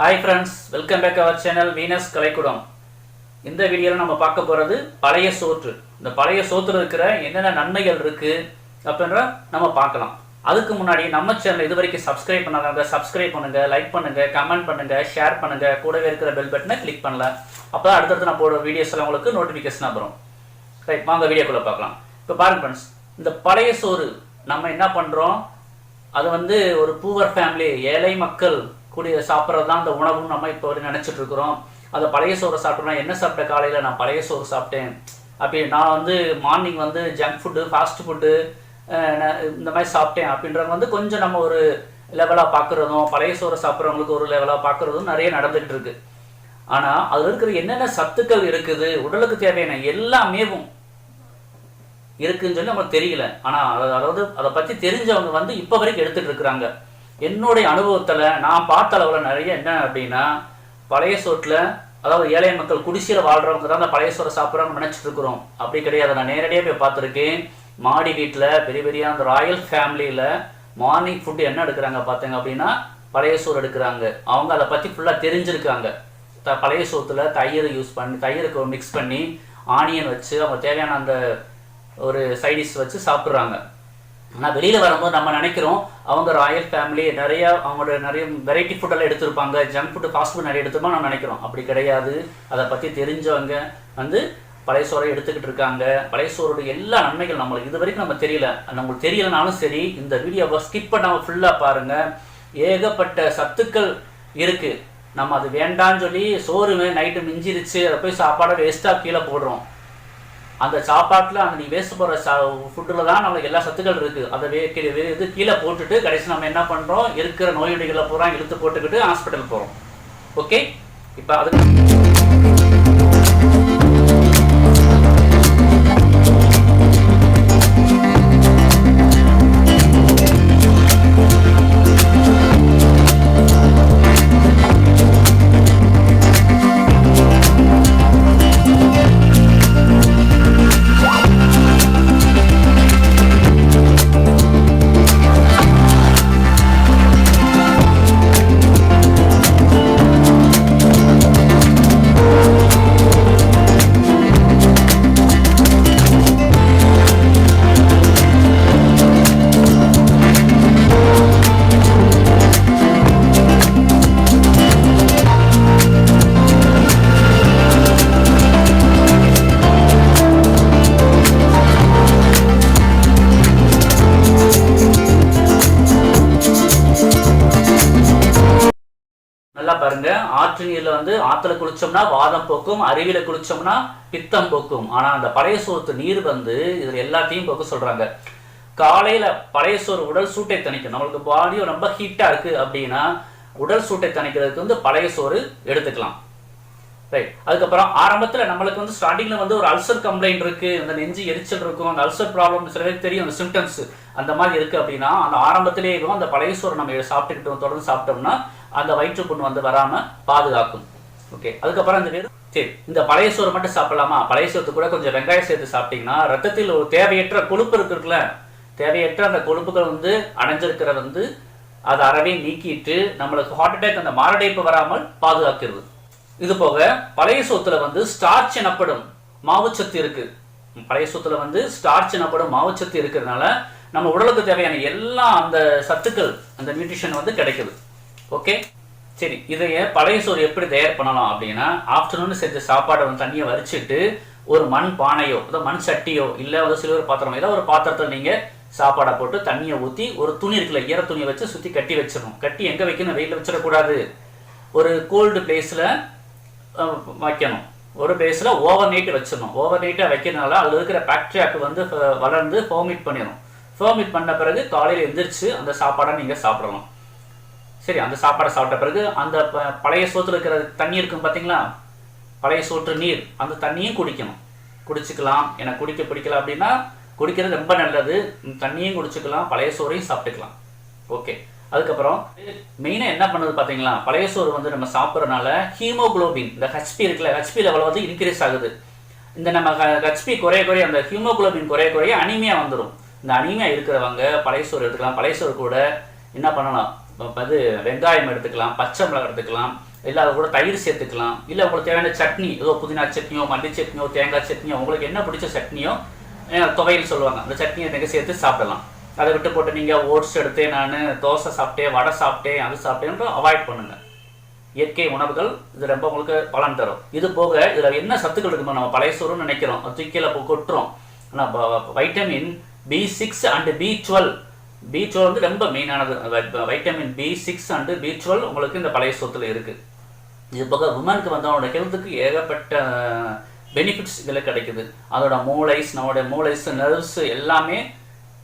Hi friends welcome back our channel Venus Kalaikkudam இந்த வீடியோவில் நம்ம பார்க்க போகிறது பழைய சோற்று. இந்த பழைய சோற்றுல இருக்கிற என்னென்ன நன்மைகள் இருக்குது அப்படின்ற நம்ம பார்க்கலாம். அதுக்கு முன்னாடி நம்ம சேனல் இது வரைக்கும் சப்ஸ்கிரைப் பண்ணாதவங்க சப்ஸ்கிரைப் பண்ணுங்கள் லைக் பண்ணுங்கள் கமெண்ட் பண்ணுங்கள் ஷேர் பண்ணுங்கள் கூடவே இருக்கிற பெல் பட்டனை கிளிக் பண்ணல. அப்பதான் அடுத்தடுத்து நான் போடுற வீடியோஸ் எல்லாம் உங்களுக்கு நோட்டிஃபிகேஷன் வரும். ரைட் வாங்க வீடியோக்குள்ளே பார்க்கலாம். இப்போ பாருங்க ஃப்ரெண்ட்ஸ் இந்த பழைய சோறு நம்ம என்ன பண்ணுறோம் அது வந்து ஒரு பூவர் ஃபேமிலி ஏழை மக்கள் கூடிய சாப்பிட்றது தான் அந்த உணவுன்னு நம்ம இப்போ வரை நினைச்சிட்டு இருக்கிறோம் அந்த பழைய சோறு சாப்பிட்டோம்னா என்ன சாப்பிட்ட காலையில்? நான் பழைய சோறு சாப்பிட்டேன். அப்படி நான் வந்து மார்னிங் வந்து ஜங்க் ஃபுட்டு ஃபாஸ்ட் ஃபுட்டு இந்த மாதிரி சாப்பிட்டேன். அப்படின்றது வந்து கொஞ்சம் நம்ம ஒரு லெவலாக பார்க்குறதும் பழைய சோறு சாப்பிட்றவங்களுக்கு ஒரு லெவலாக பார்க்குறதும் நிறைய நடந்துகிட்டு இருக்கு ஆனால் அதில் இருக்கிற என்னென்ன சத்துக்கள் இருக்குது உடலுக்கு தேவையான எல்லாமேவும் இருக்குன்னு சொல்லி நமக்கு தெரியல. ஆனால் அதாவது அதை பற்றி தெரிஞ்சவங்க வந்து இப்போ வரைக்கும் எடுத்துகிட்டு இருக்கிறாங்க என்னுடைய அனுபவத்தில் நான் பார்த்த அளவில் நிறைய என்ன அப்படின்னா பழைய சோற்றுல அதாவது ஏழை மக்கள் குடிசையில் வாழ்றவங்க தான் அந்த பழைய சோறை சாப்பிட்றோம்னு நினைச்சிட்டு இருக்கிறோம். அப்படி கிடையாது. நான் நேரடியாக போய் பார்த்துருக்கேன். மாடி வீட்டில் பெரிய பெரிய அந்த ராயல் ஃபேமிலியில் மார்னிங் ஃபுட் என்ன எடுக்கிறாங்க பார்த்தீங்க அப்படின்னா பழைய சோறு எடுக்கிறாங்க. அவங்க அதை பற்றி ஃபுல்லாக தெரிஞ்சிருக்காங்க. த- பழைய சோத்தில் தயிர் யூஸ் பண்ணி தயிருக்கு மிக்ஸ் பண்ணி ஆனியன் வச்சு அவங்க தேவையான அந்த ஒரு சைடிஷ் வச்சு சாப்பிட்றாங்க. ஆனால் வெளியில் வரும்போது நம்ம நினைக்கிறோம் அவங்க ராயல் ஃபேமிலி நிறைய அவங்களோட நிறைய வெரைட்டி ஃபுட்டெல்லாம் எடுத்திருப்பாங்க. ஜங்க் ஃபுட்டு ஃபாஸ்ட் ஃபுட் நிறைய எடுத்துப்போம் நம்ம நினைக்கிறோம். அப்படி கிடையாது. அதை பற்றி தெரிஞ்சவங்க வந்து பழைய சோறை எடுத்துக்கிட்டு இருக்காங்க. பழைய சோறோட எல்லா நன்மைகள் நம்மளுக்கு. இது வரைக்கும் நம்ம தெரியல. நம்மளுக்கு தெரியலனாலும் சரி இந்த வீடியோவை ஸ்கிப் பண்ணாமல் ஃபுல்லாக பாருங்கள் ஏகப்பட்ட சத்துக்கள் இருக்குது நம்ம அது வேண்டான்னு சொல்லி சோறு நைட்டு மிஞ்சிருச்சு. அதை போய் சாப்பாடை வேஸ்ட்டாக கீழே போடுறோம். அந்த சாப்பாட்டில் அந்த நீ வேஸ்ட் போகிற சா ஃபுட்டில் தான் நம்மளுக்கு எல்லா சத்துக்கள் இருக்குது அதை வே கீழே வே- இது கீழே போட்டுட்டு கடைசி நம்ம என்ன பண்ணுறோம் இருக்கிற நோயுடைகளை பூரா இழுத்து போட்டுக்கிட்டு ஹாஸ்பிட்டல் போகிறோம் ஓகே இப்போ அதுக்கு நல்லா பாருங்க. ஆற்று நீர்ல வந்து ஆத்துல குளிச்சோம்னா வாதம் போக்கும் அருவியில குளிச்சோம்னா பித்தம் போக்கும். ஆனா அந்த பழைய சோத்து நீர் வந்து இதுல எல்லாத்தையும் போக்க சொல்றாங்க. காலையில பழைய சோறு உடல் சூட்டை தணிக்கும். நம்மளுக்கு பாடியும் ரொம்ப ஹீட்டா இருக்கு அப்படின்னா உடல் சூட்டை தணிக்கிறதுக்கு வந்து பழைய சோறு எடுத்துக்கலாம். ரைட் அதுக்கப்புறம் ஆரம்பத்துல நம்மளுக்கு வந்து ஸ்டார்டிங்ல வந்து ஒரு அல்சர் கம்ப்ளைண்ட் இருக்கு. அந்த நெஞ்சு எரிச்சல் இருக்கும். அந்த அல்சர் ப்ராப்ளம் சில பேருக்கு தெரியும். அந்த சிம்டம்ஸ் அந்த மாதிரி இருக்கு அப்படின்னா அந்த ஆரம்பத்திலேயே அந்த பழைய சோறு நம்ம சாப்பிட்டுக்கிட்டோம் தொடர்ந்து சாப்பிட்டோம்னா அந்த வயிற்று புண் வந்து வராம பாதுகாக்கும். ஓகே அதுக்கப்புறம் அந்த வெறும் சரி இந்த பழைய சோறு மட்டும் சாப்பிடலாமா? பழைய சோத்து கூட கொஞ்சம் வெங்காயம் சேர்த்து சாப்பிட்டீங்கன்னா ரத்தத்தில் ஒரு தேவையற்ற கொழுப்பு இருக்குல்ல தேவையற்ற அந்த கொழுப்புகள் வந்து அடைஞ்சிருக்கிற வந்து அதை அறவே நீக்கிட்டு நம்மளுக்கு ஹார்ட் அட்டாக் அந்த மாரடைப்பு வராமல் பாதுகாக்கிறது. இது போக பழைய சோத்துல வந்து ஸ்டார்ச் எனப்படும் மாவுச்சத்து இருக்கு. பழைய சோத்துல வந்து ஸ்டார்ச் எனப்படும் மாவுச்சத்து இருக்கிறதுனால நம்ம உடலுக்கு தேவையான எல்லா அந்த சத்துக்கள் அந்த நியூட்ரிஷன் வந்து கிடைக்குது. ஓகே சரி இதைய பழைய சோறு எப்படி தயார் பண்ணலாம் அப்படின்னா ஆஃப்டர்நூன் செஞ்ச சாப்பாடை வந்து தண்ணியை வரிச்சிட்டு ஒரு மண் பானையோ அதாவது மண் சட்டியோ இல்லை வந்து சில்வர் பாத்திரமோ ஏதோ ஒரு பாத்திரத்தில் நீங்க சாப்பாடை போட்டு தண்ணியை ஊற்றி ஒரு துணி இருக்குல்ல ஈர துணியை வச்சு சுற்றி கட்டி வச்சிடணும். கட்டி எங்கே வைக்கணும்? வெயிலில் வச்சிடக்கூடாது. ஒரு கோல்டு பிளேஸில் வைக்கணும். ஒரு பிளேஸில் ஓவர் நைட் வச்சிடணும். ஓவர் நைட்டாக வைக்கிறதுனால அதில் இருக்கிற பாக்டீரியாக்கு வந்து வளர்ந்து ஃபோமிட் பண்ணிடும் ஃபோமிட் பண்ண பிறகு காலையில் எந்திரிச்சு அந்த சாப்பாடை நீங்கள் சாப்பிடலாம். சரி அந்த சாப்பாடை சாப்பிட்ட பிறகு அந்த பழைய சோத்துல இருக்கிற தண்ணி இருக்கும் பார்த்தீங்களா பழைய சோற்று நீர் அந்த தண்ணியும் குடிக்கணும். குடிச்சுக்கலாம். எனக்கு குடிக்க பிடிக்கல அப்படின்னா குடிக்கிறது ரொம்ப நல்லது. தண்ணியும் குடிச்சுக்கலாம் பழைய சோறையும் சாப்பிட்டுக்கலாம். ஓகே. அதுக்கப்புறம் மெயினாக என்ன பண்ணுது பார்த்தீங்களா பழைய சோறு வந்து நம்ம சாப்பிட்றதுனால ஹீமோகுளோபின் இந்த ஹெச்பி இருக்குல்ல ஹெச்பி லெவல் வந்து இன்க்ரீஸ் ஆகுது. இந்த நம்ம ஹெச்பி குறைய குறைய அந்த ஹீமோகுளோபின் குறைய குறைய அனிமையாக வந்துடும் இந்த அனிமியா இருக்கிறவங்க பழைய சோறு எடுத்துக்கலாம். பழைய சோறு கூட என்ன பண்ணலாம்? இப்ப இது வெங்காயம் எடுத்துக்கலாம் பச்சை மிளகாய் எடுத்துக்கலாம் இல்லை அது கூட தயிர் சேர்த்துக்கலாம் இல்லை உங்களுக்கு தேவையான சட்னி ஏதோ புதினா சட்னியோ மல்லி சட்னியோ தேங்காய் சட்னியோ உங்களுக்கு என்ன பிடிச்ச சட்னியோ துவையல் சொல்லுவாங்க. அந்த சட்னியை நீங்கள் சேர்த்து சாப்பிடலாம். அதை விட்டு போட்டு நீங்கள் ஓட்ஸ் எடுத்து நான் தோசை சாப்பிட்டேன் வடை சாப்பிட்டேன் அது சாப்பிட்டேன்னு அவாய்ட் பண்ணுங்கள் இயற்கை உணவுகள் இது ரொம்ப உங்களுக்கு பலன் தரும். இது போக இதில் என்ன சத்துக்கள் இருக்குமோ நம்ம பழைய சோறுன்னு நினைக்கிறோம். அது தூக்கியில் கொட்டுறோம். ஆனால் vitamin B six and B twelve B twelve வந்து ரொம்ப மெயினானது vitamin B six and B twelve உங்களுக்கு இந்த பழைய சோத்துல இருக்குது இது போக உமனுக்கு வந்து அவனோட ஹெல்த்துக்கு ஏகப்பட்ட பெனிஃபிட்ஸ் இதில் கிடைக்குது. அதோட மூளைஸ் நம்மளுடைய மூளைஸ் நர்வ்ஸ் எல்லாமே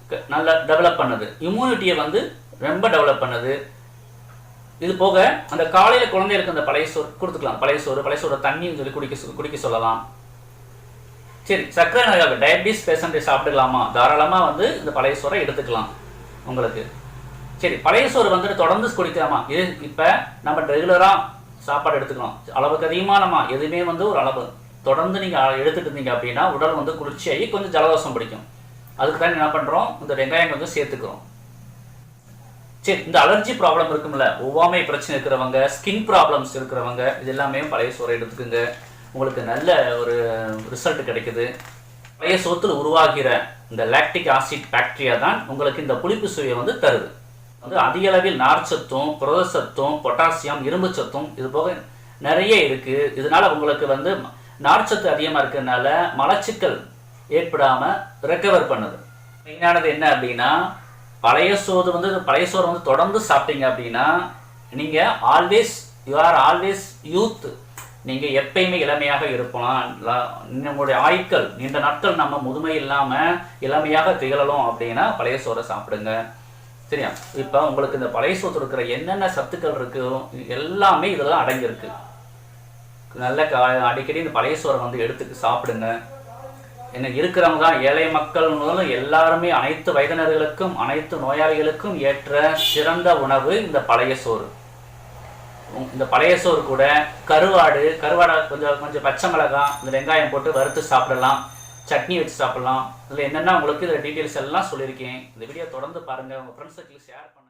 க- நல்லா டெவலப் பண்ணுது. இம்யூனிட்டியை வந்து ரொம்ப டெவலப் பண்ணுது. இது போக அந்த காலையில் குழந்தைகளுக்கு அந்த பழைய சோறு கொடுத்துக்கலாம். பழைய சோறு பழைய சோறு தண்ணின்னு சொல்லி குடிக்க குடிக்க சொல்லலாம். சரி சர்க்கரை நோயாக டயபிட்டிஸ் பேஷண்ட்டை சாப்பிட்டுக்கலாமா? தாராளமாக வந்து இந்த பழைய சோறை எடுத்துக்கலாம். உங்களுக்கு. சரி பழைய சோறு வந்துட்டு தொடர்ந்து குடிக்கலாமா? இது இப்போ நம்ம ரெகுலராக சாப்பாடு எடுத்துக்கணும். அளவுக்கு அதிகமாக நம்ம எதுவுமே வந்து ஒரு அளவு. தொடர்ந்து நீங்கள் எடுத்துட்டு இருந்தீங்க அப்படின்னா உடல் வந்து குளிர்ச்சியாகி கொஞ்சம் ஜலதோஷம் பிடிக்கும். அதுக்கு தான் என்ன பண்ணுறோம் இந்த வெங்காயம் கொஞ்சம் சேர்த்துக்கிறோம். சரி இந்த அலர்ஜி ப்ராப்ளம் இருக்கும்ல. ஒவ்வாமை பிரச்சனை இருக்கிறவங்க ஸ்கின் ப்ராப்ளம்ஸ் இருக்கிறவங்க இது எல்லாமே பழைய சோறை எடுத்துக்கோங்க. உங்களுக்கு நல்ல ஒரு ரிசல்ட் கிடைக்குது. பழைய சோத்தில் உருவாகிற இந்த லாக்டிக் ஆசிட் பாக்டீரியா தான் உங்களுக்கு இந்த புளிப்பு சுவையை வந்து தருது. வந்து அதிக அளவில் நார்ச்சத்தும் புரதச்சத்தும் பொட்டாசியம் இரும்பு சத்தும் இது போக நிறைய இருக்கு. இதனால உங்களுக்கு வந்து நார்ச்சத்து அதிகமாக இருக்கிறதுனால மலச்சிக்கல் ஏற்படாமல் ரெக்கவர் பண்ணுது. மெயினானது என்ன அப்படின்னா பழைய சோறு வந்து பழைய சோறு வந்து தொடர்ந்து சாப்பிட்டீங்க அப்படின்னா நீங்கள் always you are always youth நீங்கள் எப்பயுமே இளமையாக இருக்கலாம் ல- நம்மளுடைய ஆயுட்கள் நீண்ட நாட்கள் நம்ம முதுமை இல்லாமல் இளமையாக திகழலும் அப்படின்னா பழைய சோறை சாப்பிடுங்க. சரியா? இப்போ உங்களுக்கு இந்த பழைய சோறு இருக்கிற என்னென்ன சத்துக்கள் இருக்கோ? எல்லாமே இதெல்லாம் அடங்கியிருக்கு. நல்ல கா அடிக்கடி இந்த பழைய சோறை வந்து எடுத்துக்கு சாப்பிடுங்க. என்ன இருக்கிறவங்க தான் ஏழை மக்கள் எல்லாருமே அனைத்து வயதினர்களுக்கும் அனைத்து நோயாளிகளுக்கும் ஏற்ற சிறந்த உணவு இந்த பழைய சோறு. இந்த பழைய சோறு கூட கருவாடு கருவாடை கொஞ்சம் கொஞ்சம் பச்சை மிளகாய் இந்த வெங்காயம் போட்டு வறுத்து சாப்பிடலாம். சட்னி வச்சு சாப்பிடலாம். இதில் என்னென்ன உங்களுக்கு இதில் டீட்டெயில்ஸ் எல்லாம் சொல்லியிருக்கேன். இந்த வீடியோ தொடர்ந்து பாருங்கள் உங்கள் ஃப்ரெண்ட்ஸுக்கு ஷேர் பண்ணுங்கள்